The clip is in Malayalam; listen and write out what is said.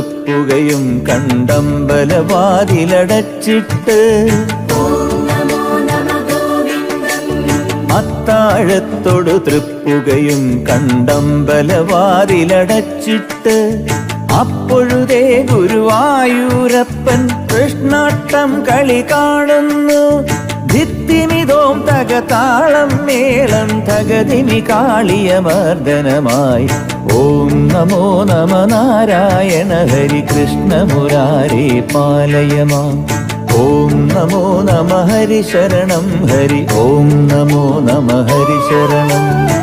തൃപ്പുകയും കണ്ടമ്പലവാതിലടച്ചിട്ട് അത്താഴത്തോടു തൃപ്പുകയും കണ്ടമ്പലവാതിലടച്ചിട്ട് അപ്പോഴുതേ ഗുരുവായൂരപ്പൻ കൃഷ്ണാട്ടം കളി കാണുന്നു ഭിത്തിമിതോം തകതാളം മേളം തകതിമി കാളിയ മർദ്ദനമായി. ഓം നമോ നമ നാരായണ ഹരി കൃഷ്ണ മുരാരേ പാലയമാ. ഓം നമോ നമ ഹരി ശരണം ഹരി. ഓം നമോ നമ ഹരി ശരണം.